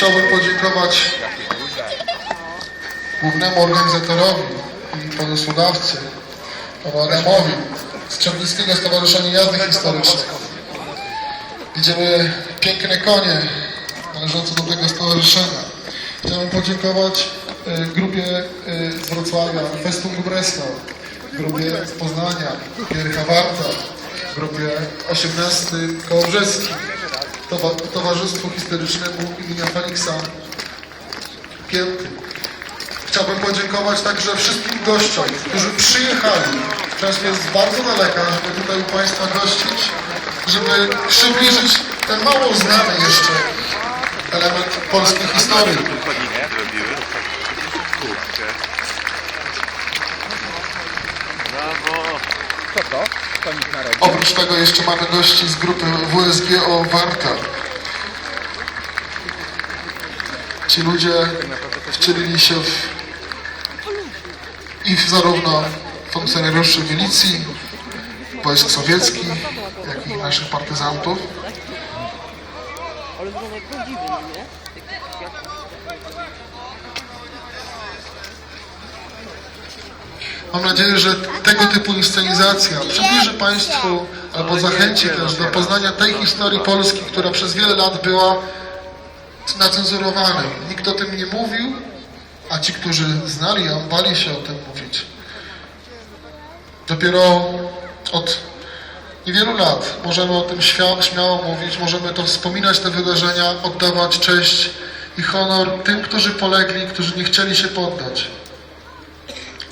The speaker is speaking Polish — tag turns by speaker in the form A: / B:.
A: chciałbym podziękować głównemu organizatorowi i pomysłodawcy, panu Adamowi z Czarnickiego Stowarzyszenia Jazdy Historycznej. Widzimy piękne konie należące do tego stowarzyszenia. Chciałbym podziękować e, grupie e, z Wrocławia, Festum Breslau, grupie z Poznania, Gierka Warta, grupie 18 Kołobrzeskim, Towarzystwu Historycznemu imienia Feliksa Pięty. Chciałbym podziękować także wszystkim gościom, którzy przyjechali, często jest bardzo daleka, żeby tutaj u Państwa gościć, żeby przybliżyć ten mało znany jeszcze element polskiej historii.
B: Co to?
A: Oprócz tego jeszcze mamy gości z grupy WSGO Warta. Ci ludzie wcielili się w, i w zarówno funkcjonariuszy milicji, wojsk sowieckich, jak i naszych partyzantów. Mam nadzieję, że tego typu inscenizacja przybliży Państwu albo zachęci też do poznania tej historii Polski, która przez wiele lat była nacenzurowana. Nikt o tym nie mówił, a ci, którzy znali ją, bali się o tym mówić. Dopiero od niewielu lat możemy o tym śmia- śmiało mówić, możemy to wspominać, te wydarzenia, oddawać cześć i honor tym, którzy polegli, którzy nie chcieli się poddać.